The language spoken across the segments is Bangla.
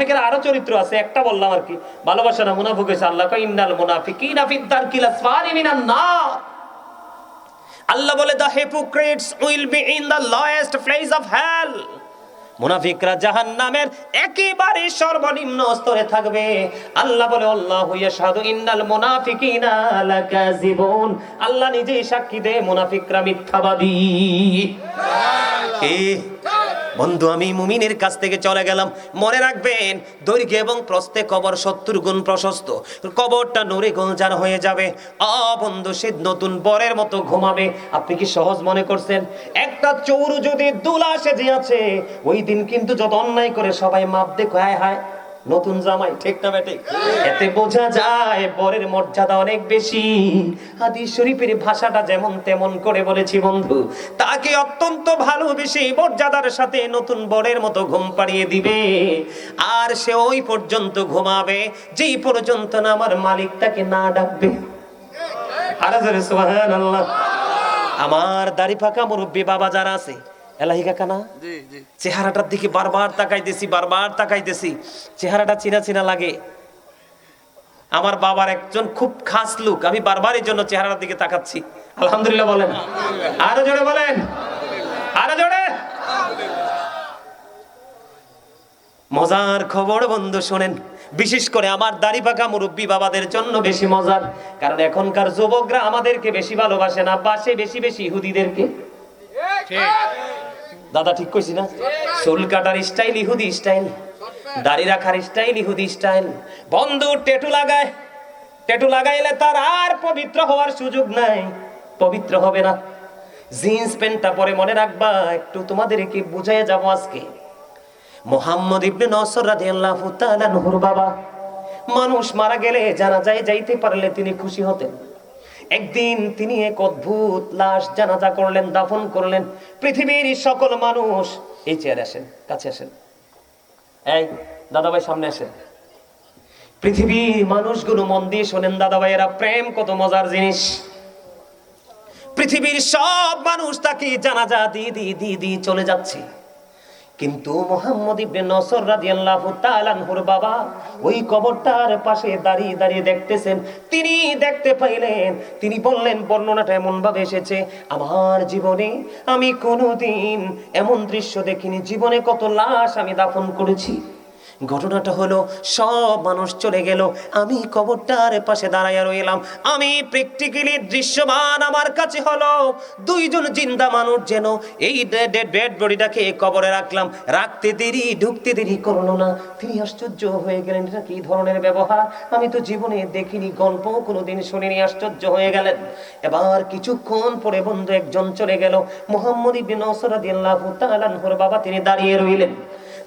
মুনাফিকের আরও চরিত্র আছে, একটা বললাম আর কি, ভালোবাসা না, মুনাফিক হয়েছে আল্লাহ ইন্নাল মুনাফিকিনা ফিদ দারকিল আসফারি মিনান নার। আল্লাহ বলে the hypocrites will be in the lowest place of hell মুনাফিকরা জাহান্নামের একেবারে সর্বনিম্ন স্তরে থাকবে। আল্লাহ বলে, আল্লাহু ইয়াশহাদু ইন্নাল মুনাফিকিনা লাকাযিবুন। আল্লাহ নিজেই সাক্ষী দেয়, মুনাফিকরা মিথ্যাবাদী। এ বন্ধু, আমি মুমিনের কাছ থেকে চলে গেলাম। মনে রাখবেন, দৈর্ঘ্য এবং প্রস্তে কবর সত্তর গুণ প্রশস্ত। কবরটা নড়ে গোলজার হয়ে যাবে। আ, বন্ধু, সে নতুন বরের মতো ঘুমাবে। আপনি কি সহজ মনে করছেন? একটা চৌরু যদি দুলা সেজে আছে ওই দিন কিন্তু যত অন্যায় করে সবাই মাপ দেখো হায় হায়। নতুন জামাই, ঠিক না বেটে এতে বোঝা যায়, বরের মর্যাদা অনেক বেশি। হাদিস শরীফের ভাষাটা যেমন তেমন করে বলেছি বন্ধু, তাকে অত্যন্ত ভালোবেসে মর্যাদার সাথে নতুন বরের মতো ঘুম পাড়িয়ে দিবে। আর সে ওই পর্যন্ত ঘুমাবে, যেই পর্যন্ত না আমার মালিক তাকে না ডাকবে। আরে সুবহানাল্লাহ। আমার দাড়ি পাকা মুরব্বী বাবা যারা আছে এলাহি কাকা না জি জি। চেহারাটার দিকে বারবার তাকাইতেছি বারবার তাকাইতেছি। চেহারাটা চিনা চিনা লাগে। আমার বাবার একজন খুব খাস লুক আমি বারবার এই জন্য চেহারার দিকে তাকাচ্ছি। আলহামদুলিল্লাহ বলেন। আরও জোরে বলেন। আরও জোরে। মজার খবর বন্ধু শোনেন। বিশেষ করে আমার দাড়ি পাকা মুরব্বী বাবাদের জন্য বেশি মজার। কারণ এখনকার যুবকরা আমাদেরকে বেশি ভালোবাসে না বাসে বেশি বেশি ইহুদিদেরকে। দাদা ঠিক কইছি না? চুল কাটার স্টাইল ইহুদি স্টাইল দাড়ি রাখার স্টাইল ইহুদি স্টাইল বন্ধু টেটু লাগায়, টেটু লাগাইলে তার আর পবিত্র হওয়ার সুযোগ নাই। পবিত্র হবে না। জিন্স প্যান্টটা পরে মনে রাখবা, একটু তোমাদের তোমাদেরকে বুঝাইয়া যাব আজকে। মোহাম্মদ ইবনে নসর রাদিয়াল্লাহু তাআলা নহর বাবা। মানুষ মারা গেলে জানা যায় যাইতে পারলে তিনি খুশি হতেন। একদিন তিনি এক অদ্ভুত লাশ জানাজা করলেন, দাফন করলেন। পৃথিবীর সকল মানুষ এই চেয়ারে আসেন, কাছে আসেন। এই, দাদাভাই সামনে আসেন। পৃথিবীর মানুষগুলো মন দিয়ে শোনেন, দাদাভাই, এরা প্রেম, কত মজার জিনিস। পৃথিবীর সব মানুষ তাকে জানাজা দিয়ে দিয়ে দিয়ে চলে যাচ্ছে। কিন্তু মোহাম্মদ ইবনে নসর রাদিয়াল্লাহু তাআলা আনহুর বাবা ওই কবরটার পাশে দাঁড়িয়ে দাঁড়িয়ে দেখতেছেন। তিনি দেখতে পাইলেন, তিনি বললেন, বর্ণনাটা এমন ভাবে এসেছে, আমার জীবনে আমি কোনোদিন এমন দৃশ্য দেখিনি, জীবনে কত লাশ আমি দাফন করেছি। ঘটনাটা হলো, সব মানুষ চলে গেল। আমি কবরটার পাশে দাঁড়াইয়া রইলাম। আমি প্র্যাকটিক্যালি দৃশ্যমান আমার কাছে হলো। দুইজন জিন্দা মানুষ যেন এই ডেড বডিটাকে কবরে রাখলাম। রাখতে দেরি, ঢুকতে দেরি করল না। তিনি আশ্চর্য হয়ে গেলেন, এটা কি ধরনের ব্যবহার? আমি তো জীবনে দেখিনি, গল্প কোনোদিন শুনিনি, আশ্চর্য হয়ে গেলেন। এবার কিছুক্ষণ পরে বন্ধু একজন চলে গেল। মোহাম্মদ ইবিন রাদিয়াল্লাহু তাআলা বাবা, তিনি দাঁড়িয়ে রইলেন।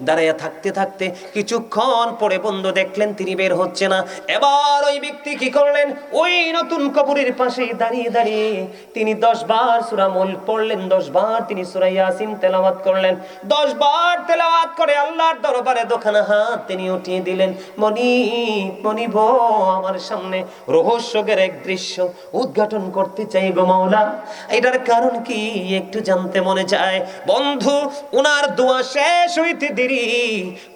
দাঁড়াইয়া থাকতে থাকতে কিছুক্ষণ পরে বন্ধু দেখলেন তিনি বের হচ্ছে না। এবার ওই ব্যক্তি কি করলেন? ওই নতুন কবরের পাশে দাঁড়িয়ে দাঁড়িয়ে তিনি দশ বার সুরা মূল পড়লেন, দশ বার তিনি সুরা ইয়াসিন তেলাওয়াত করলেন, দশ বার তেলাওয়াত করে আল্লাহর দরবারে দোকানে হাত তিনি উঠিয়ে দিলেন। মনি মনি ভো, আমার সামনে রহস্যকের এক দৃশ্য উদ্ঘাটন করতে চাই গো মাওলা। এটার কারণ কি? একটু জানতে মনে চায়। বন্ধু, উনার দোয়া শেষ হইতে দেরি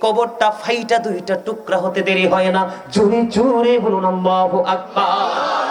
কবরটা ফাইটা দুইটা টুকরা হতে দেরি হয় না। জোরে জোরে বলুন আল্লাহু আকবার।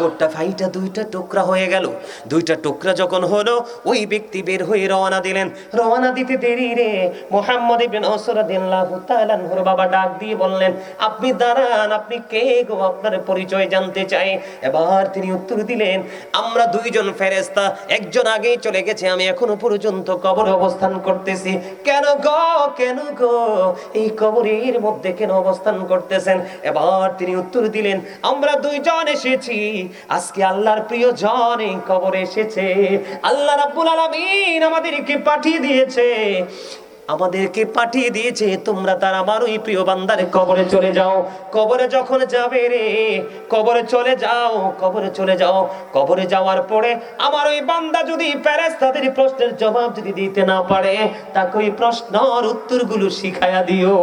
কবরটা ফাইটা দুইটা টুকরা হয়ে গেল। দুইটা টুকরা যখন হলো, ওই ব্যক্তি বের হয়ে রওনা দিলেন। রওনা দিতে দেরি রে, মোহাম্মদ ইবনে নসর রাদিয়াল্লাহু তাআলা আনহুর বাবা ডাক দিয়ে বললেন, আপনি দাঁড়ান, আপনি কে গো? আপনার পরিচয় জানতে চাই। এবার তিনি উত্তর দিলেন, আমরা দুইজন ফেরেশতা, একজন আগেই চলে গেছে, আমি এখনও পর্যন্ত কবরে অবস্থান করতেছি। কেন গো? কেন গো? এই কবরের মধ্যে কেন অবস্থান করতেছেন? এবার তিনি উত্তর দিলেন, আমরা দুইজন এসেছি আজকে আল্লাহর প্রিয় জন এই কবরে এসেছে। আল্লাহ রাব্বুল আলামিন আমাদেরকে পাঠিয়ে দিয়েছে। আমাদেরকে পাঠিয়ে দিয়েছে, তোমরা তার আমার ওই প্রিয় বান্দারে কবরে চলে যাও। কবরে যখন যাবে রে, কবরে চলে যাও, কবরে চলে যাও। কবরে যাওয়ার পরে আমার ওই বান্দা যদি ফেরেশতাদের প্রশ্নের জবাব যদি দিতে না পারে, তাকে ওই প্রশ্নর উত্তরগুলো শিখায়া দিও।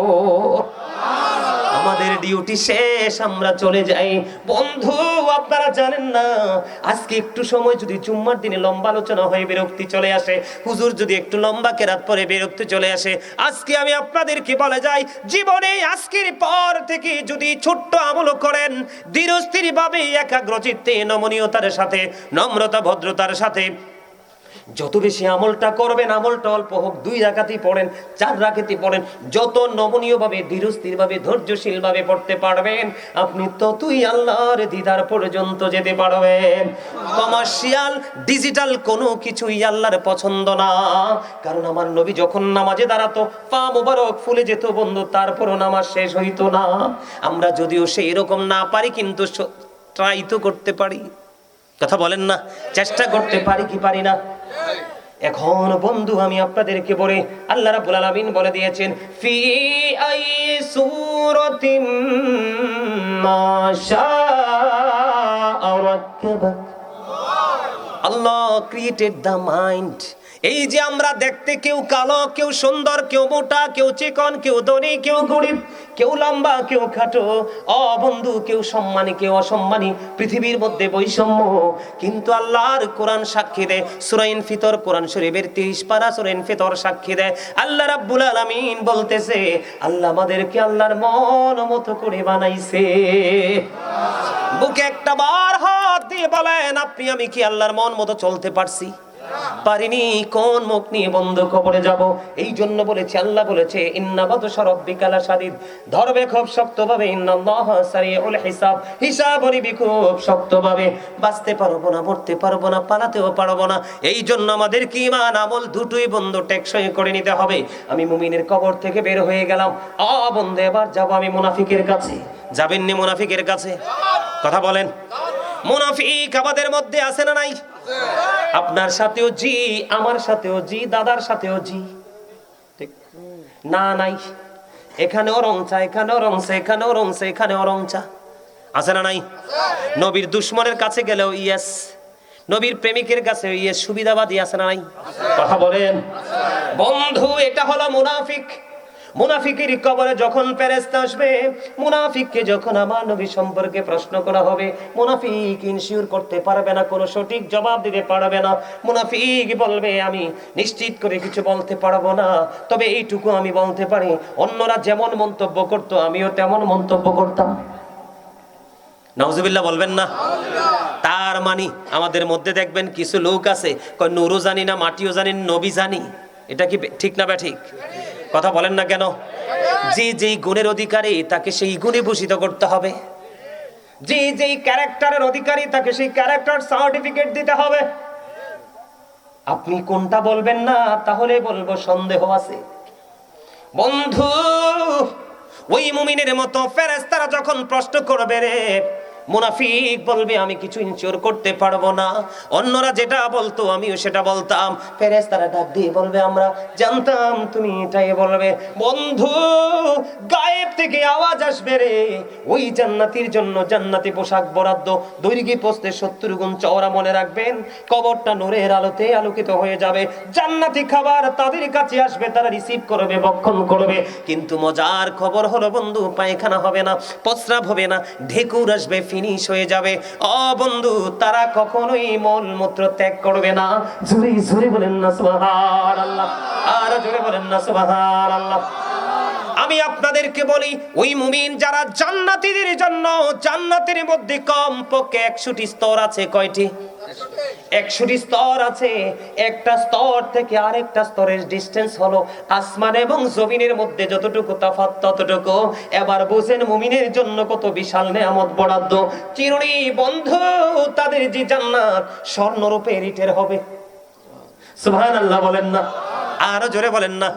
আমাদের ডিউটি শেষ, আমরা চলে যাই। বন্ধু, আপনারা জানেন না, আজকে একটু সময় যদি জুম্মার দিনে লম্বা আলোচনা হয়ে বিরক্তি চলে আসে, হুজুর যদি একটু লম্বা কেরাত পরে বিরক্তি চলে আসে আজকে আমি আপনাদেরকে বলে যাই, জীবনে আজকের পর থেকে যদি ছোট্ট আমল করেন ধীরস্থির ভাবে একাগ্রচিত্তে, নমনীয়তার সাথে, নম্রতা, ভদ্রতার সাথে যত বেশি আমলটা করবেন, আমলটা অল্প হোক, দুই রাখাতি পড়েন, চার রাখাতি পড়েন, যত নমনীয় ভাবে ধীরস্থির ভাবে ধৈর্যশীল ভাবে পড়তে পারবেন, আপনি ততই আল্লাহর দিদার পর্যন্ত যেতে পারবেন। কমার্শিয়াল, ডিজিটাল কোনো কিছুই আল্লাহর পছন্দ না। কারণ আমার নবী যখন নামাজে দাঁড়াতো, পা মোবারক ফুলে যেত বন্ধু, তারপরও নামাজ শেষ হইতো না। আমরা যদিও সেই রকম না পারি, কিন্তু ট্রাই তো করতে পারি। কথা বলেন না, চেষ্টা করতে পারি কি পারি না? এখন বন্ধু, আমি আপনাদেরকে বলে, আল্লাহ রাব্বুল আলামিন বলে দিয়েছেন, ফি আই সুরতিম মা শাআ রাক্কাবাক আল্লাহ ক্রিয়েটেড দ্য মাইন্ড এই যে আমরা দেখতে কেউ কালো, কেউ সুন্দর, কেউ মোটা, কেউ চিকন, কেউ ধনী, কেউ গরিব, কেউ লম্বা, কেউ খাটো অ বন্ধু কেউ সম্মানী, কেউ অসম্মানী, পৃথিবীর মধ্যে বৈষম্য। কিন্তু আল্লাহর কোরআন সাক্ষী দেয় সুরাইন ফিতর কোরআন শরীফের তিরিশ পারা সুরাইন ফিতর সাক্ষী দেয়। আল্লাহ রাব্বুল আলামিন বলতেছে, আল্লাহ আমাদেরকে আল্লাহর মন মতো করে বানাইছে। বুকে একটা বার হাত দিয়ে বলেন, আপনি, আমি কি আল্লাহর মন মতো চলতে পারছি? পারিনি, কোন মুখ নিয়ে বন্ধ কবরে যাব? এই জন্য বলেছে, আল্লাহ বলেছে ইন্নাবাদ সরব্বিকালা সাদিদ ধরবে খুব শক্তভাবে, ইন্নাল্লাহ সারিউল হিসাব। হিসাব নিবি খুব শক্তভাবে। বাঁচতে পারব না, মরতে পারব না, পালাতেও পারব না। এই জন্য আমাদের কি ইমান? আমল দুটোই বন্ধ, টেকসই করে নিতে হবে। আমি মুমিনের কবর থেকে বের হয়ে গেলাম। আ, বন্ধু, এবার যাব আমি মুনাফিকের কাছে। যাবেননি মুনাফিকের কাছে? কথা বলেন। মুনাফিক আমাদের মধ্যে আছে না নাই? আপনার সাথেও জি, আমার সাথেও জি, দাদার সাথেও জি। ঠিক? না, নাই। এখানে অরংচা এখানে অরংচা এখানে অরংচা এখানে অরংচা আছে না নাই? নবীর দুশ্মনের কাছে গেলেও ইয়েস। নবীর প্রেমিকের কাছে ইয়েস। সুবিধাবাদী আছে না নাই? কথা বলেন। বন্ধু, এটা হলো মুনাফিক। মুনাফিকের কবরে যখন ফেরেশতা আসবে, মুনাফিককে যখন আমার নবী সম্পর্কে প্রশ্ন করা হবে, মুনাফিক ইনসিওর করতে পারবে না, কোনো সঠিক জবাব দিতে পারবে না। মুনাফিক বলবে, আমি নিশ্চিত করে কিছু বলতে পারব না, তবে এইটুকু আমি বলতে পারি। অন্যরা যেমন মন্তব্য করতো, আমিও তেমন মন্তব্য করতাম। নাউজুবিল্লাহ, বলবেন না? তার মানে আমাদের মধ্যে দেখবেন কিছু লোক আছে, কয় নুরও জানি না, মাটিও জানি নবী জানি। এটা কি ঠিক না বে ঠিক কথা বলেন না কেন? যে যেই গুণের অধিকারী তাকে সেই গুণে ভূষিত করতে হবে। যে যেই ক্যারেক্টারের অধিকারী তাকে সেই ক্যারেক্টার সার্টিফিকেট দিতে হবে। আপনি কোনটা বলবেন না, তাহলে বলব সন্দেহ আছে। বন্ধু, ওই মুমিনের মতো ফেরেস্তারা যখন প্রশ্ন করবে রে মুনাফিক বলবে, আমি কিছু ইনশিওর করতে পারব না। অন্যরা যেটা বলতো, আমিও সেটা বলতাম। ফেরেস্তারা ডাক দিয়ে বলবে, আমরা জানতাম তুমি এটাই বলবে। বন্ধু, গায়েব থেকে আওয়াজ আসবে রে। ওই জান্নাতির জন্য জান্নাতি পোশাক বরাদ্দ, দৈর্ঘ্য পোস্তে সত্তর গুণ চওড়া মনে রাখবেন। কবরটা নোরের আলোতে আলোকিত হয়ে যাবে। জান্নাতি খাবার তাদের কাছে আসবে, তারা রিসিভ করবে বক্ষণ করবে। কিন্তু মজার খবর হলো, বন্ধু, পায়খানা হবে না, প্রস্রাব হবে না, ঢেকুর আসবে ফিনিশ হয়ে যাবে। অ বন্ধু, তারা কখনোই মলমূত্র ত্যাগ করবে না। জোরে জোরে বলেন না, সুবহানাল্লাহ। আর জোরে বলেন না, সুবহানাল্লাহ। আমি আপনাদেরকে বলি, ওই মুমিন যারা জান্নাতীদের জন্য, জান্নাতের মধ্যে কম পক্ষে একশোটি স্তর আছে, কয়টি? একশোটি স্তর আছে। একটা স্তর থেকে আরেকটা স্তরের ডিস্টেন্স হলো আসমান এবং জমিনের মধ্যে যতটুকু তফাৎ, ততটুকু। এবার বুঝেন মুমিনের জন্য কত বিশাল নেয়ামত বরাদ্দ। চিরুনি বন্ধু, তাদের যে জান্নাত, স্বর্ণরূপে রিটের হবে। সুবহানাল্লাহ বলেন না। আরও জোরে বলেন না।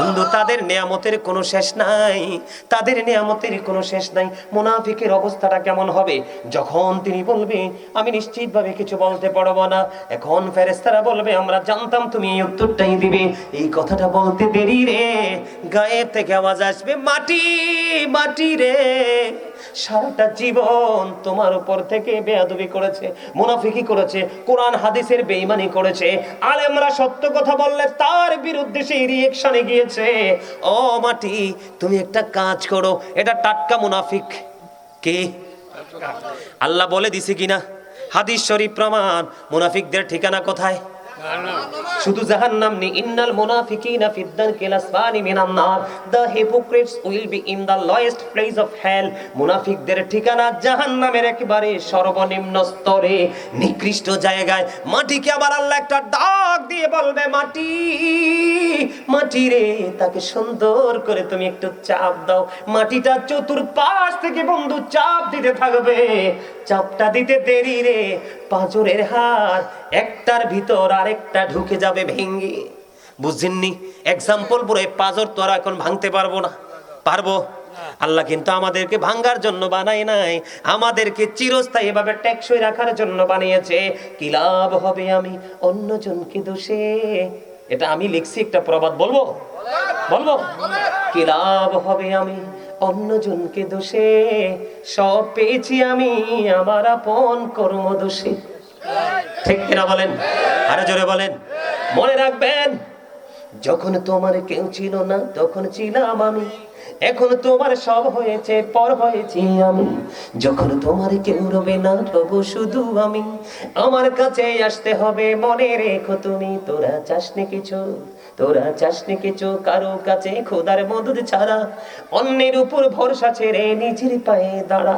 বন্ধু, তাদের নিয়ামতের কোনো শেষ নাই। তাদের নিয়ামতের কোনো শেষ নাই। মোনাফিকের অবস্থাটা কেমন হবে? যখন তিনি বলবে, আমি নিশ্চিতভাবে কিছু বলতে পারব না। এখন ফেরেস্তারা বলবে, আমরা জানতাম তুমি এই উত্তরটাই দিবে। এই কথাটা বলতে দেরি রে। গায়েব থেকে আওয়াজ আসবে, মাটি মাটি রে। সারাটা জীবন তোমার উপর থেকে বেয়াদবি করেছে, মুনাফিকি করেছে, কোরআন হাদিসের বেঈমানি করেছে, আলেমরা সত্য কথা বললে তার বিরুদ্ধে সেই রিয়েকশনে গিয়েছে। ও মাটি, তুমি একটা কাজ করো, এটা টাটকা মুনাফিক। কে? আল্লাহ বলে দিছে কিনা? হাদিস শরীফ প্রমাণ, মুনাফিকদের ঠিকানা কোথায়? শুধু জাহান্নাম নি ইন্নাল মুনাফিকিনা ফিদ দারকিল আসফালি মিনান নার the hypocrites will be in place of hell. মুনাফিকদের ঠিকানা জাহান্নামের একেবারে সর্বনিম্ন স্তরে। নিকৃষ্ট জায়গায় মাটিকে আবার আল্লাহ একটা ডাক দিয়ে বলবে, মাটি মাটি রে, তাকে সুন্দর করে তুমি একটু চাপ দাও। মাটিটা চতুর্পাশ থেকে বন্ধু চাপ দিতে থাকবে। চাপটা দিতে দেরি রে পাঁজরের হার, একটার ভিতর আরেকটা ঢুকে যাবে ভেঙ্গে। বুঝছেননি? এক্সাম্পল এই পাঁজর তো এখন ভাঙতে পারব না। পারব? আল্লাহ কিন্তু আমাদেরকে ভাঙ্গার জন্য বানাই নাই। আমাদেরকে চিরস্থায়ী ভাবে টেকসই রাখার জন্য বানিয়েছে। কি লাভ হবে আমি? অন্যজনকে দোষে। এটা আমি লিখছি, একটা প্রবাদ বলব? বলব? কি লাভ হবে আমি? অন্যজনকে দোষে। সব পেয়েছি আমি, আমার আপন কর্ম দোষে। ঠিক কিনা বলেন? আরও জোরে বলেন। মনে রাখবেন, যখন তোমার কেউ ছিল না, তখন ছিলাম আমি। এখন তোমার সব হয়েছে, পর হয়েছি আমি। যখন তোমার কেউ রবে না রব শুধু আমি। আমার কাছে আসতে হবে, মনে রেখো তুমি, তোরা চাসনি কিছু। তোরা চাসনি কিছু কারও কাছে? খোদার মদুদ ছাড়া অন্যের উপর ভরসা ছেড়ে নিজের পায়ে দাঁড়া।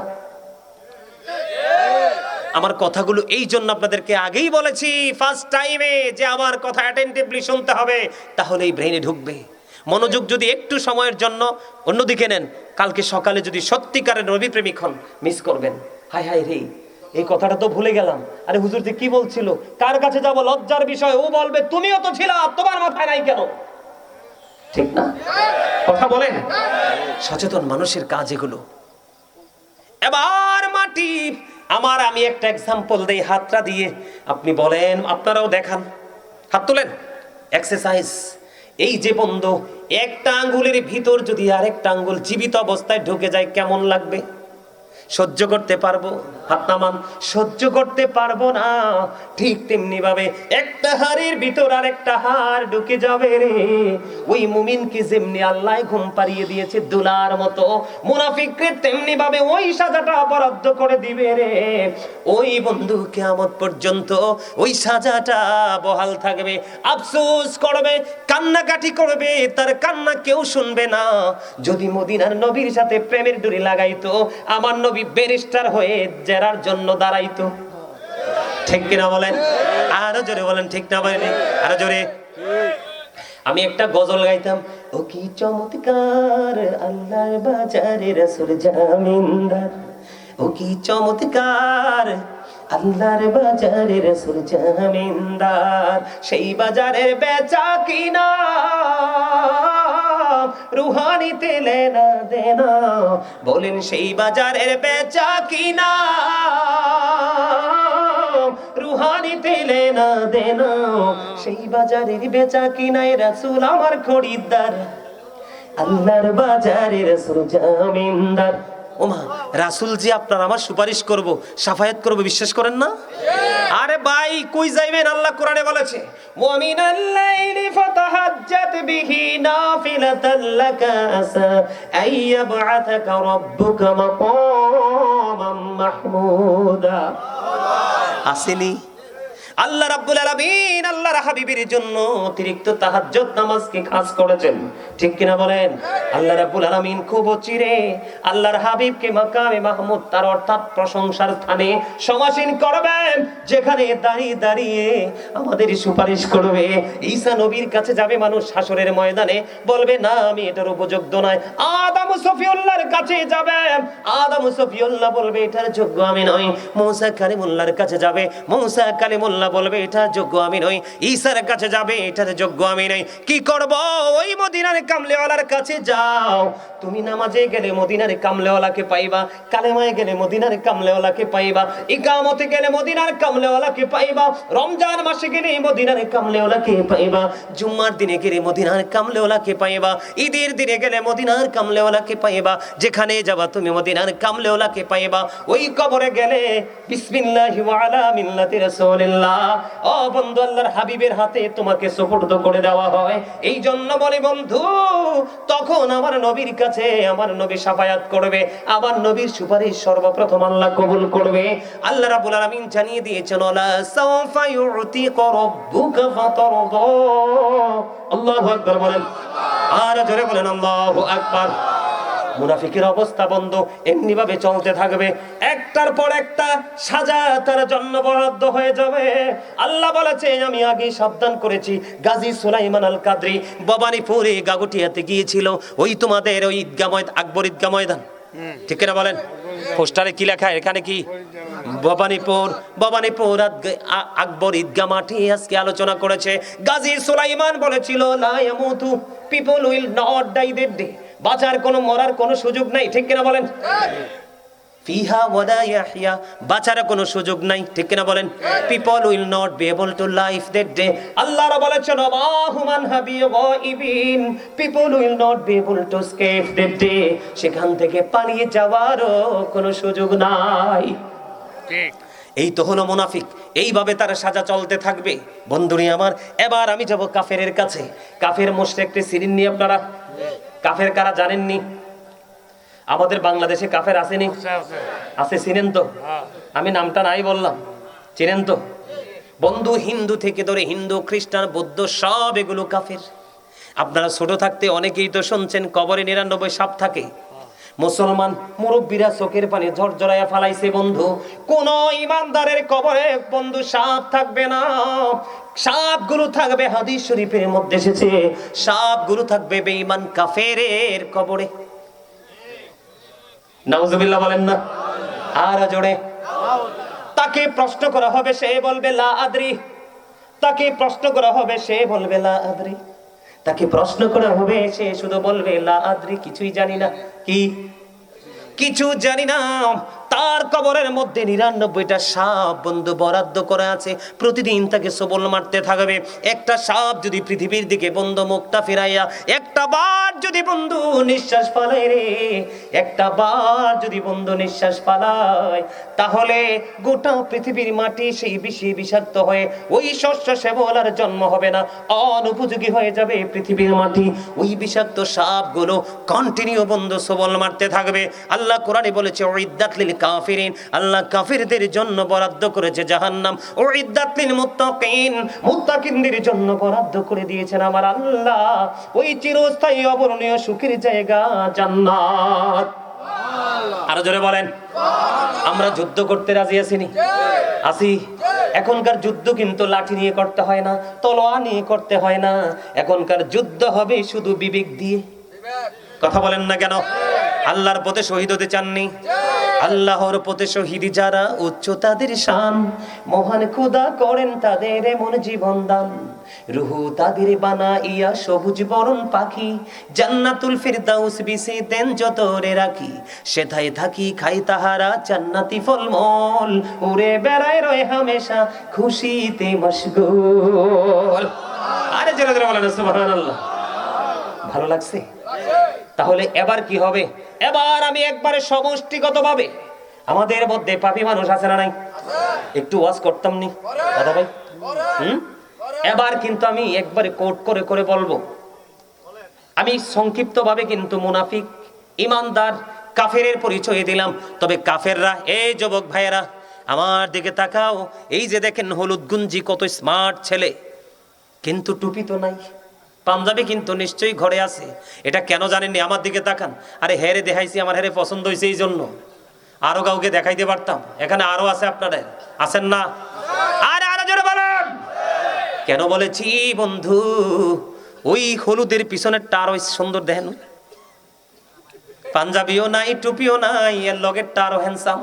আমার কথাগুলো এই জন্য আপনাদেরকে আগেই বলেছি ফার্স্ট টাইমে যে আমার কথা অ্যাটেন্টিভলি শুনতে হবে, তাহলেই ব্রেনে ঢুকবে। মনোযোগ যদি একটু সময়ের জন্য, অন্যদিকে নেন, কালকে সকালে যদি সত্যিকারের নবী প্রেমিক হন মিস করবেন। হাই হাই রে এই কথাটা তো ভুলে গেলাম। আরে হুজুর যে কি বলছিল? কার কাছে যাব? লজ্জার বিষয়। ও বলবে, তুমিও তো ছিল, তোমার মাথায় নাই কেন? ঠিক না? কথা বলেন। সচেতন মানুষের কাজ এগুলো। এবার মাটি, আমার আমি একটা এক্সাম্পল দেই হাতটা দিয়ে। আপনি বলেন, আপনারাও দেখান। হাত তোলেন। এক্সারসাইজ এই যে বন্ধ, একটা আঙ্গুলের ভিতর যদি আরেকটা আঙ্গুল জীবিত অবস্থায় ঢুকে যায়, কেমন লাগবে? সহ্য করতে পারব। হাত সহ্য করতে পারব না। ঠিক তেমনি ভাবে একটা হাড়ের ভিতর আর একটা হাড় ঢুকে যাবে রে। ওই মুমিনকে যেমনি আল্লাহ ঘুম পাড়িয়ে দিয়েছে দুলার মতো, মুনাফিককে তেমনি ভাবে ওই সাজাটা বরাদ্দ করে দিবে রে। ওই বন্ধু কেয়ামত পর্যন্ত ওই সাজাটা বহাল থাকবে, আফসোস করবে, কান্নাকাটি করবে, তার কান্না কেউ শুনবে না। যদি মদিনার নবীর সাথে প্রেমের ডুরি লাগাইতো, আমার নবী ব্যারিস্টার হয়ে জেরার জন্য দাঁড়াইতো। ঠিক কিনা বলেন? আরও জোরে বলেন, ঠিক না বলেন? আরও জোরে। আমি একটা গজল গাইতাম, ও কি চমৎকার আল্লাহর বাজারে রসুল জামিনদার। ও কি চমৎকার আল্লাহর বাজারে রসুল জামিনদার। সেই বাজারের বেচা কিনা রুহানিতে লেনা দেনা। বলেন, সেই বাজারের বেচা কিনা? রুহানিতে লেনা দেনা। সেই বাজারের বেচা কিনায় রাসূল আমার খরিদ্দার। আল্লাহর বাজারে রাসূল জামিনদার। ওমা, রাসূল জি আপনার আমার সুপারিশ করব, সাফায়াত করব, বিশ্বাস করেন না? ভাই, কই যাইবেন? আল্লাহ কোরআনে বলেছে, ওয়ামিনাল লাইলি ফাতাহাজ্জাত বিহি নাফিলাতাল লাকা আসা আইয়াবআথাকা রাব্বুকা মাকামাম মাহমুদা। আসেনি? আল্লাহ রাব্বুল আলামিন আল্লাহর হাবিবের জন্য অতিরিক্ত তাহাজ্জুদ নামাজকে খাস করেছেন। ঠিক কিনা বলেন? আল্লাহ রাব্বুল আলামিন খুব চিরে আল্লাহর হাবিবকে মাকামে মাহমুদ তার অর্থাৎ প্রশংসার স্থানে সমাসীন করবেন, যেখানে দাঁড়িয়ে দাঁড়িয়ে আমাদের সুপারিশ করবে। ঈসা নবীর কাছে যাবে মানুষ হাসরের ময়দানে, বলবে, না, আমি এটার উপযুক্ত নয়। আদম সফিউল্লাহর কাছে যাবে। আদম সফিউল্লাহ বলবে, এটার যোগ্য আমি নই। মৌসা কালিমুল্লাহর কাছে যাবে। মৌসা কালিমুল্লাহ আল্লাহ বলবে, এটা যোগ্য আমি নই। ঈসার কাছে যাবে এটার যোগ্য আমি নই। কি করব? ওই মদিনার কামলেওয়ালার কাছে যাও। তুমি নামাজে গেলে মদিনার কামলেওয়ালাকে পাইবা, কালেমায় গেলে মদিনার কামলেওয়ালাকে পাইবা, ইকামতে গেলে মদিনার কামলেওয়ালাকে পাইবা, রমজান মাসে গেলে মদিনার কামলেওয়ালাকে পাইবা, জুম্মার দিনে গেলে মদিনার কামলেওয়ালাকে পাইবা, ঈদের দিনে গেলে মদিনার কামলেওয়ালাকে পাইবা, যেখানে যাবা তুমি মদিনার কামলেওয়ালাকে পাইবা। ওই কবরে গেলে বিসমিল্লাহি ওয়া আলা মিল্লাতি রাসূলিল্লাহ। ও বন্ধু, আল্লাহর হাবিবের হাতে তোমাকে সুপুর্দ করে দেওয়া হয়। এই জন্য বলে, বন্ধু, তখন আমার নবীর কাছে আমার নবী সাফায়াত করবে, আমার নবীর সুপারিশ সর্বপ্রথম আল্লাহ কবুল করবে। আল্লাহ রাব্বুল আলামিন জানিয়ে দিয়েছেন লা সাওফা ইউতিকা রাব্বুকা ফাতারদা। আল্লাহু আকবার বলেন। আর জোরে বলেন, আল্লাহু আকবার। মুনাফিকের অবস্থা বন্ধ এমনি ভাবে চলতে থাকবে। একটার পর একটা সাজা তার জন্য বরাদ্দ হয়ে যাবে। আল্লাহ বলেছে আমি আগে সাবধান করেছি। গাজী সুলাইমান আল কাদরি ভবানীপুরে গাগুটিয়াতে গিয়েছিল। ওই তোমাদের ওই ঈদগা ময়দান, আকবর ঈদগা ময়দান। ঠিক না বলেন? পোস্টারে কি লেখা? এখানে কি? ভবানীপুর ভবানীপুর আকবর ঈদগা মাঠে আজকে আলোচনা করেছে। গাজী সুলাইমান বলেছিল, লা ইয়ামুতু people will not die that day বাঁচার কোনো মরার কোনো সুযোগ নাই ঠিক কিনা বলেন? ফিহা বাঁচার কোনো সুযোগ নাই ঠিক কিনা বলেন? People will not be able to life that day বলেছেন people will not be able to escape that day সেখান থেকে পালিয়ে যাওয়ারও কোনো সুযোগ নাই। ঠিক। এই তো হলো মুনাফিক। এইভাবে তার সাজা চলতে থাকবে। বন্ধুরি আমার এবার আমি যাব কাফেরের কাছে। কাফের মোশরেকটি সিরিন নিয়ে আপনারা কাফের কারা জানেননি? আমাদের বাংলাদেশে কাফের আসেনি? আছে চিনেন তো? হ্যাঁ। আমি নামটা নাই বললাম। চিনেন তো? বন্ধু হিন্দু থেকে ধরে হিন্দু খ্রিস্টান বৌদ্ধ সব এগুলো কাফের। আপনারা ছোট থাকতে অনেকেই তো শুনছেন কবরে নিরানব্বই সাপ থাকে। মুসলমান মুরব্বীরা চোখের পানি ঝরঝরাইয়া ফালাইছে বন্ধু। কোন ইমানদারের কবরে বন্ধু সাপ থাকবে না। সাপগুলো থাকবে হাদিস শরীফের মধ্যে এসেছে। সাপগুলো থাকবে বেঈমান কাফেরের কবরে। নাউজুবিল্লাহ বলেন না। আর জোরে। তাকে প্রশ্ন করা হবে, সে বলবে, লা আদ্রি। তাকে প্রশ্ন করা হবে, সে বলবে, লা আদ্রি। তাকে প্রশ্ন করা হবে, সে শুধু বলবে, লা আদ্রি। কিছুই জানি না। কি? কিছু জানি না। তার কবরের মধ্যে নিরানব্বইটা সাপ বন্ধু বরাদ্দ করা আছে। প্রতিদিন তাকে সবল মারতে থাকবে। একটা সাপ যদি পৃথিবীর দিকে বন্ধু মুখটা ফিরাইয়া, একটা বার যদি বন্ধু নিঃশ্বাস পালায় রে, একটা বার যদি বন্ধু নিঃশ্বাস পালায় তাহলে গোটা পৃথিবীর মাটি সেই বিষে বিষাক্ত হয়ে ওই শস্য সেবলার জন্ম হবে না। অনুপযোগী হয়ে যাবে পৃথিবীর মাটি। ওই বিষাক্ত সাপগুলো কন্টিনিউ বন্ধু সবল মারতে থাকবে। আল্লাহ কোরআনে বলেছে ওইদাত লিল কাফিরিন। আল্লাহ কাফিরদের জন্য বরাদ্দ করেছে জাহান্নাম। ওইদাত লিল মুত্তাকিন। মুত্তাকিনদের জন্য বরাদ্দ করে দিয়েছেন আমার আল্লাহ। ওই চিরস্থায়ী অবর্ণীয় সুখের জায়গা জান্নাত। আরও জোরে বলেন। আমরা যুদ্ধ করতে রাজি আছিনি আসি এখনকার যুদ্ধ কিন্তু লাঠি নিয়ে করতে হয় না, তলোয়া নিয়ে করতে হয় না। এখনকার যুদ্ধ হবে শুধু বিবেক দিয়ে। কথা বলেন না কেন? আল্লাহর পথে শহীদ হতে চাননি? আল্লাহর পথে শহীদ যারা উচ্চ তাদের শান। মহান খোদা করেন তাদের এমন জীবন দান। রুহু তাদের বানা ইয়া সবুজ বরণ পাখি। জান্নাতুল ফিরদাউস বিসে দেন যত রে রাখি। সেথায় থাকি, খাই তাহারা জান্নাতি ফলমল। উড়ে বেড়ায় রয় হামেশা খুশিতে মশগুল। আরে জোরে জোরে বলেন সুবহানাল্লাহ। ভালো লাগছে? তাহলে এবার কি হবে? এবার আমি একবারে সমষ্টিগতভাবে আমাদের মধ্যে পাপী মানুষ আছে না নাই? একটু ওয়াজ করতাম নি, দাদা ভাই? হুম? এবার কিন্তু আমি একবারে কোট করে করে বলব। আমি সংক্ষিপ্তভাবে কিন্তু মুনাফিক, ইমানদার কাফের পরিচয় দিলাম। তবে কাফেররা এই যুবক ভাইয়েরা, আমার দিকে তাকাও। এই যে দেখেন হলুদ গুঞ্জি, কত স্মার্ট ছেলে। কিন্তু টুপি তো নাই। পাঞ্জাবি কিন্তু নিশ্চয়ই ঘরে আছে। এটা কেন জানেননি? আমার দিকে তাকান। আরে হেরে দেখাইছি, আমার হেরে পছন্দ হয়েছে এই জন্য। আরও কাউকে দেখাইতে পারতাম। এখানে আরও আছে আপনাদের। আছেন না? আরে, আরও জোরে বলেন! কেন বলেছি বন্ধু? ওই হলুদের পিছনের টার ওই সুন্দর দেখেন। পাঞ্জাবিও নাই, টুপিও নাই, এর লগের টারও হ্যান্ডসাম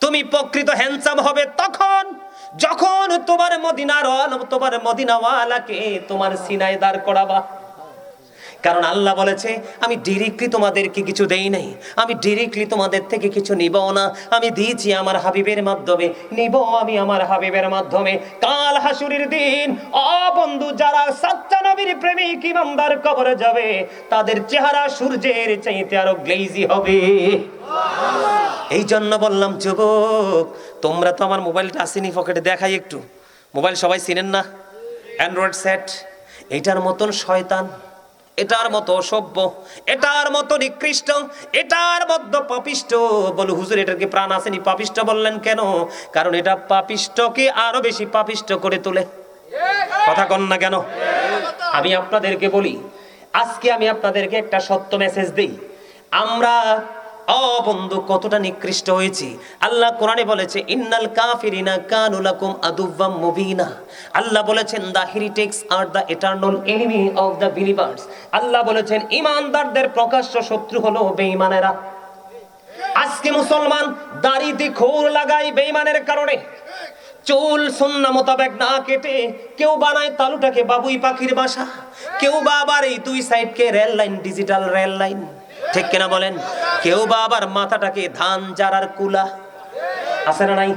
তুমি প্রকৃত হ্যান্ডসাম হবে তখন। যখন তোমার মদিনার তোমার মদিনাওয়ালাকে তোমার সিনায় দাঁড় করাবা, কারণ আল্লাহ বলেছে, আমি ডিরেক্টলি তোমাদেরকে কিছু দেই নাই, আমি ডিরেক্টলি তোমাদের থেকে কিছু নিব না, আমি দিয়েছি আমার হাবিবের মাধ্যমে নিব আমি আমার হাবিবের মাধ্যমে। কাল হাসুরির দিন, অ বন্ধু, যারা সাচ্চা নবীর প্রেমিক ইমানদার কবরে যাবে, তাদের চেহারা সূর্যের চাইতে আরও গ্লেজি হবে। এই জন্য বললাম যুবক তোমরা তো আমার মোবাইলটা আসেনি পকেটে, দেখাই একটু। মোবাইল সবাই চিনেন না? অ্যান্ড্রয়েড সেট এইটার মতন শয়তান, এটার মতো অসভ্য, এটার মতো নিকৃষ্ট, এটার মধ্য পাপিষ্ট। বলো, হুজুর, এটার কি প্রাণ আসেনি? পাপিষ্ট বললেন কেন? কারণ এটা পাপিষ্টকে আরও বেশি পাপিষ্ট করে তোলে। কথা কন না কেন? আমি আপনাদেরকে বলি, আজকে আমি আপনাদেরকে একটা সত্য মেসেজ দিই। আমরা ও বন্ধু, কতটা নিকৃষ্ট হয়েছি। আল্লাহ কোরআনে বলেছে, ইন্নাল কাফিরিনা কানু লাকুম আদুওয়াম মুবিনা। আল্লাহ বলেছেন the heretics are the eternal enemy of the believers Allah বলেছেন, ইমানদারদের প্রকাশ্য শত্রু হলো বেঈমানেরা। আজকে মুসলমান দাড়িতে খোর লাগাই বেঈমানের কারণে। চুল সুন্না মোতাবেক না কেটে কেউ বানায় তালুটাকে বাবুই পাখির বাসা। কেউ বা আবার এই দুই সাইডকে rail line, digital rail line. ঠিক কিনা বলেন? কেউ বা আবার মাথাটাকে ধান জারার কুলা? আছে না নাই?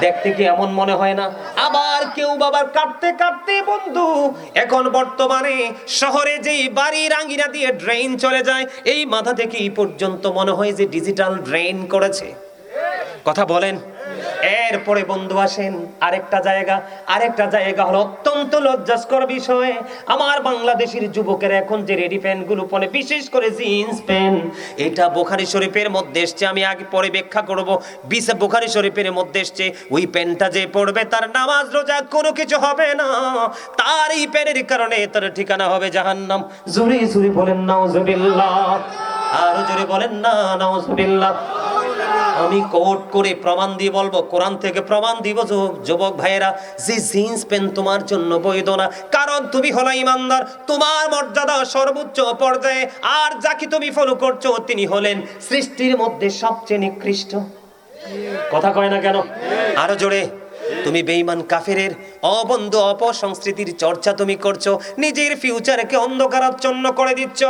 দেখতে কি এমন মনে হয় না? আবার কেউ বাবার কাটতে কাটতে, বন্ধু, এখন বর্তমানে শহরে যেই বাড়ির আঙ্গিনা দিয়ে ড্রেন চলে যায়, এই মাথা থেকে পর্যন্ত মনে হয় যে ডিজিটাল ড্রেন করেছে। কথা বলেন এরপরে বন্ধু আসেন আরেকটা জায়গা আরেকটা জায়গা হলো অত্যন্ত লজ্জাস্কর বিষয়। আমার বাংলাদেশের যুবকের এখন যে রেডি প্যান্টগুলো পরে, বিশেষ করে জিন্স প্যান্ট এটা বোখারি শরীফের মধ্যে এসছে, আমি আগে পরে ব্যাখ্যা করব। বিশে বোখারি শরীফের মধ্যে এসছে, ওই প্যান্টটা যে পড়বে, তার নামাজ রোজা কোনো কিছু হবে না। তার এই প্যানের কারণে তার ঠিকানা হবে জাহান্নাম। জুরি জুরি বলেন, নাউজুবিল্লাহ। আরও জোরে বলেন, না, নাউজুবিল্লাহ। আমি কোট করে প্রমাণ দিয়ে বলব, কোরআন থেকে প্রমাণ দিব যুবক ভাইয়েরা, যে জিন্স প্যান্ট তোমার জন্য বৈধ না। কারণ তুমি হলো ইমানদার, তোমার মর্যাদা সর্বোচ্চ পর্যায়ে, আর যাকে তুমি ফলো করছ, তিনি হলেন সৃষ্টির মধ্যে সবচেয়ে নিকৃষ্ট। কথা কয় না কেন? আরও জোরে। তুমি বেঈমান কাফেরের অবন্ধ অপসংস্কৃতির চর্চা তুমি করছ নিজের ফিউচারকে অন্ধকারাচ্ছন্ন করে দিচ্ছ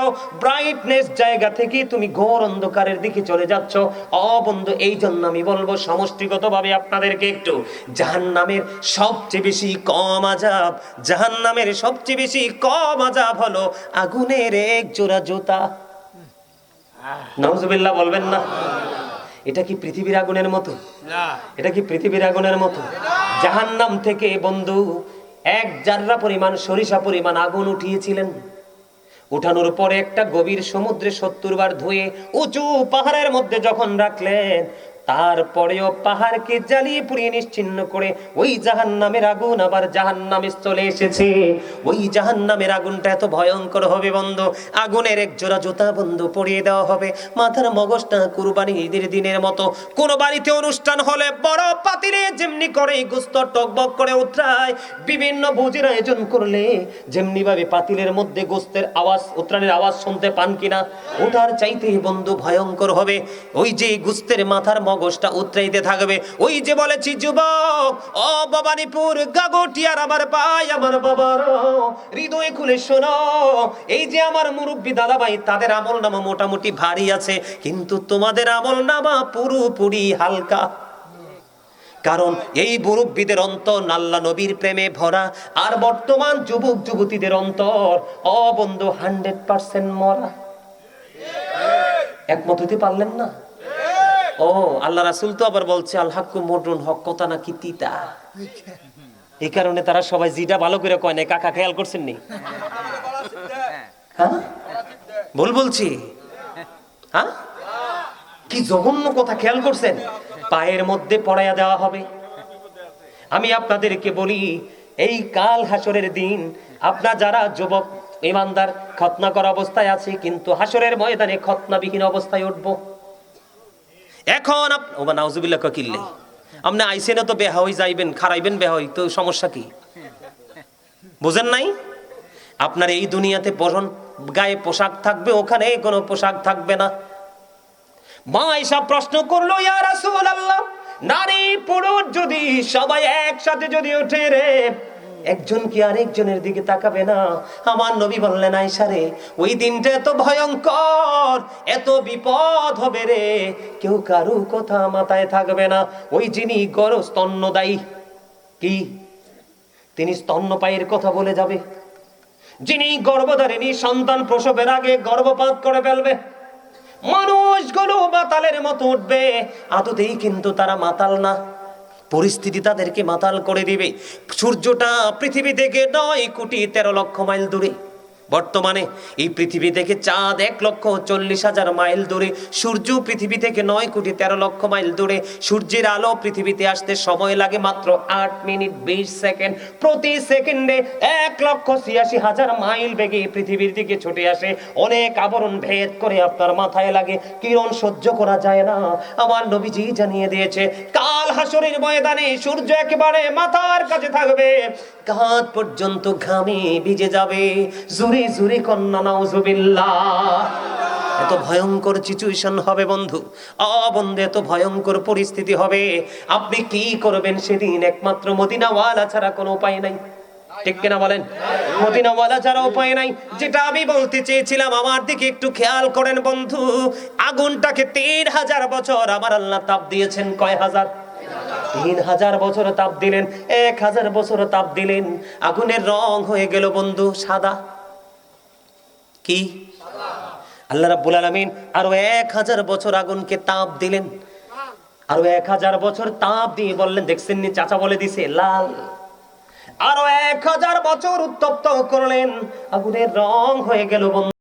ব্রাইটনেস জায়গা থেকে তুমি ঘোর অন্ধকারের দিকে চলে যাচ্ছ। অবন্ধ এই জন্য আমি বলব সমষ্টিগতভাবে আপনাদেরকে একটু জাহান্নামের সবচেয়ে বেশি কম আজাব জাহান্নামের সবচেয়ে বেশি কম আজাব হলো আগুনের এক জোড়া জুতা। নজবিল্লাহ বলবেন না। এটা কি পৃথিবীর আগুনের মতো? এটা কি পৃথিবীর আগুনের মতো? জাহান্নাম থেকে বন্ধু এক জাররা পরিমাণ সরিষা পরিমাণ আগুন উঠিয়েছিলেন। উঠানোর পরে একটা গভীর সমুদ্রে সত্তর বার ধুয়ে উঁচু পাহাড়ের মধ্যে যখন রাখলেন তারপরেও পাহাড়কে জ্বালিয়ে পুড়িয়ে নিশ্চিন্ন করে ওই জাহান নামের আগুন আবার জাহান নামে চলে এসেছে। ওই জাহান নামের আগুনটা এত ভয়ঙ্কর হবে বন্ধ, আগুনের এক জোড়া জুতা বন্ধ পরিয়ে দেওয়া হবে। মাথার মগজটা কুরবানি ঈদের দিনের মতো। কোন বাড়িতে অনুষ্ঠান হলে বড় পাতিলে যেমনি করে গোস্ত টকবক করে উতরায়, বিভিন্ন ভোজের আয়োজন করলে যেমনি ভাবে পাতিলের মধ্যে গোস্তের আওয়াজ উত্রাণের আওয়াজ শুনতে পান কিনা, ওটার চাইতে বন্ধু ভয়ঙ্কর হবে। ওই যে গুস্তের মাথার মগজটা উতরাইতে থাকবে। ওই যে বলেছি, যুবক, ও ভবানীপুর, গাগটিয়ার আমার পাই আমার বাবার হৃদয় খুলে শোনো। এই যে আমার মুরব্বী দাদা ভাই তাদের আমল নামা মোটামুটি ভারী আছে, কিন্তু তোমাদের আমল নামা পুরোপুরি হালকা। কারণ এই মুরব্বীদের অন্তর নাল্লা নবীর প্রেমে ভরা, আর বর্তমান যুবক, যুবতীদের অন্তর অবন্ধু হান্ড্রেড পার্সেন্ট মরা। একমত হতে পারলেন না? ও, আল্লাহ রাসুল তো আবার বলছে, আল হাক্কু মরুন হক কথা নাকি তিতা? এই কারণে তারা সবাই জিটা ভালো করে কয় না কাকা, খেয়াল করছেন নি? হ্যাঁ? ভুল বলছি? হ্যাঁ? কি জঘন্য কথা, খেয়াল করছেন? পায়ের মধ্যে পড়াইয়া দেওয়া হবে। আমি আপনাদেরকে বলি, এই কাল হাসরের দিন আপনার যারা যুবক, ইমানদার খতনা করা অবস্থায় আছে, কিন্তু হাসরের ময়দানে খতনাবিহীন অবস্থায় উঠবো। এখন আপ- ও বা নাউজুবিল্লাহ কিল্লে আপনি আইসেনে তো বেহা হই যাইবেন খারাইবেন বেহা হই তো সমস্যা কি? বুঝেন নাই? আপনার এই দুনিয়াতে পরন গায়ে পোশাক থাকবে ওখানে কোনো পোশাক থাকবে না। মা এসব প্রশ্ন করল ইয়া রাসূলুল্লাহ নারী পুরুষ যদি সবাই একসাথে যদি ওঠে রে একজন কি আরেকজনের দিকে তাকাবে না। আমার নবী বললেন আইসারে ওই দিনটা এত ভয়ঙ্কর, এত বিপদ হবে রে। কেউ কারু কথা মাথায় থাকবে না। ওই যিনি গড় স্তন্যদায়ী কি? তিনি স্তন্যপায়ের কথা বলে যাবে। যিনি গর্ভধারিণী, সন্তান প্রসবের আগে গর্ভপাত করে ফেলবে। মানুষগুলো মাতালের মতো উঠবে। আদতেই কিন্তু তারা মাতাল না। পরিস্থিতি তাদেরকে মাতাল করে দিবে। সূর্যটা পৃথিবী থেকে নয় কোটি তেরো লক্ষ মাইল দূরে। বর্তমানে এই পৃথিবী থেকে চাঁদ এক লক্ষ চল্লিশ হাজার মাইল দূরে, সূর্য পৃথিবী থেকে নয় কোটি তেরো লক্ষ মাইল দূরে, সূর্যের আলো পৃথিবীতে আসতে সময় লাগে মাত্র আট মিনিট বিশ সেকেন্ড। প্রতি সেকেন্ডে এক লক্ষ ছিয়াশি হাজার মাইল বেগে পৃথিবীর দিকে ছুটে আসে। অনেক আবরণ ভেদ করে আপনার মাথায় লাগে, কিরণ সহ্য করা যায় না। আমার নবীজি জানিয়ে দিয়েছে, কাল হাসরের ময়দানে সূর্য একেবারে মাথার কাছে থাকবে। কাঁধ পর্যন্ত ঘামে ভিজে যাবে। জুরি জুরি কন্যা, নাউজুবিল্লাহ। এত ভয়ঙ্কর সিচুয়েশন হবে বন্ধু। অ বন্ধু, এত ভয়ঙ্কর পরিস্থিতি হবে। আপনি কি করবেন সেদিন? একমাত্র মদিনাওয়ালা ছাড়া কোনো উপায় নাই। বলেন? উপায় নাই। যেটা আমি বলতে চেয়েছিলাম, আমার দিকে একটু খেয়াল করেন বন্ধু। আগুনটাকে তিন হাজার বছর আমার আল্লাহ তাপ দিয়েছেন। কয় হাজার? তিন হাজার বছর তাপ দিলেন, এক হাজার বছর তাপ দিলেন। আগুনের রং হয়ে গেল বন্ধু, সাদা। কি? আল্লাহ রাব্বুল আলামিন আরও এক হাজার বছর আগুনকে তাপ দিলেন। আরও এক হাজার বছর তাপ দিয়ে বললেন, দেখছেন নি, চাচা বলে দিছে, লাল। আরও এক হাজার বছর উত্তপ্ত করলেন, আগুনের রং হয়ে গেল বন্ধু।